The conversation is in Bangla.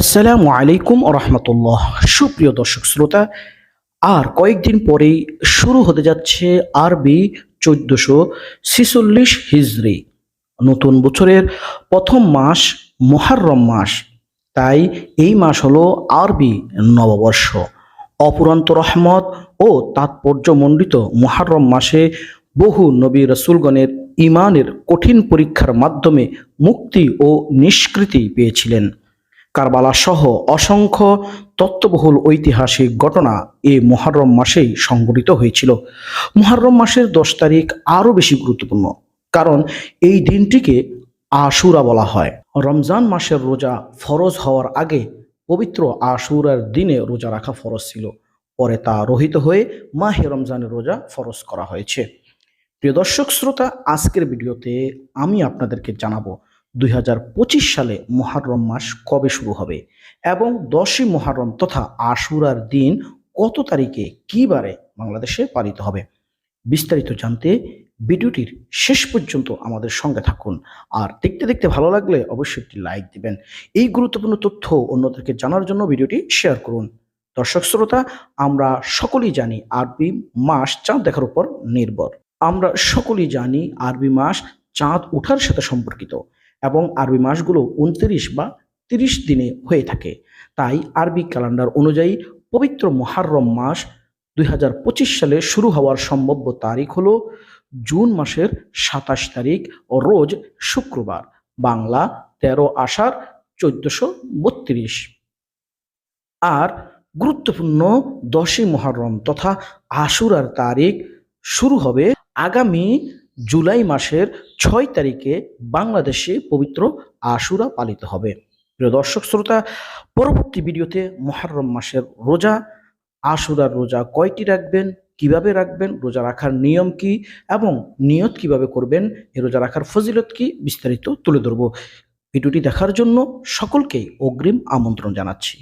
আসসালামু আলাইকুম রহমতুল্লাহ। সুপ্রিয় দর্শক শ্রোতা, আর কয়েকদিন পরেই শুরু হতে যাচ্ছে আরবি চোদ্দশো ছিচল্লিশ হিজরি। নতুন বছরের প্রথম মাস, মুহাররম মাস। তাই এই মাস হলো আরবি নববর্ষ। অপুরন্ত রহমত ও তাৎপর্যমণ্ডিত মুহাররম মাসে বহু নবী রসুলগণের ইমানের কঠিন পরীক্ষার মাধ্যমে মুক্তি ও নিষ্কৃতি পেয়েছিলেন। কারবালা সহ অসংখ্য তত্ত্ববহুল ঐতিহাসিক ঘটনা এ মহারম মাসেই সংঘটিত হয়েছিল। মহারম মাসের দশ তারিখ আরও বেশি গুরুত্বপূর্ণ, কারণ এই দিনটিকে আশুরা বলা হয়। রমজান মাসের রোজা ফরজ হওয়ার আগে পবিত্র আশুরার দিনে রোজা রাখা ফরজ ছিল। পরে তা রহিত হয়ে মাহে রমজানের রোজা ফরজ করা হয়েছে। প্রিয় দর্শক, শ্রোতা, আজকের ভিডিওতে আমি আপনাদেরকে জানাব দুই হাজার পঁচিশ সালে মহারম মাস কবে শুরু হবে? এবং দশই মহারম তথা আশুরার দিন কত তারিখে কী বারে বাংলাদেশে পালিত হবে? বিস্তারিত জানতে ভিডিওটির শেষ পর্যন্ত আমাদের সঙ্গে থাকুন। আর দেখতে দেখতে ভালো লাগলে অবশ্যই একটি লাইক দিবেন। এই গুরুত্বপূর্ণ তথ্য অন্যদেরকে জানার জন্য ভিডিওটি শেয়ার করুন। দর্শক শ্রোতা, আমরা সকলেই জানি আরবি মাস চাঁদ দেখার উপর নির্ভর। আমরা সকলেই জানি আরবি মাস চাঁদ ওঠার সাথে সম্পর্কিত। এবং আরবি মাসগুলো উনত্রিশ বা তিরিশ দিনে হয়ে থাকে। তাই আরবি ক্যালেন্ডার অনুযায়ী পবিত্র মহারম মাস দুই হাজার পঁচিশ সালে শুরু হওয়ার সম্ভাব্য তারিখ হলো জুন মাসের সাতাশ তারিখ ও রোজ শুক্রবার, বাংলা তেরো আষাঢ় চোদ্দশো বত্রিশ। আর গুরুত্বপূর্ণ দশই মহরম তথা আশুরার তারিখ শুরু হবে আগামী জুলাই মাসের ছয় তারিখে বাংলাদেশে পবিত্র আশুরা পালিত হবে। প্রিয় দর্শক, শ্রোতা, পরবর্তী ভিডিওতে মহরম মাসের রোজা, আশুরার রোজা কয়টি রাখবেন, কীভাবে রাখবেন, রোজা রাখার নিয়ম কি এবং নিয়ত কীভাবে করবেন এ রোজা রাখার ফজিলত কি বিস্তারিত তুলে ধরব। ভিডিওটি দেখার জন্য সকলকেই অগ্রিম আমন্ত্রণ জানাচ্ছি।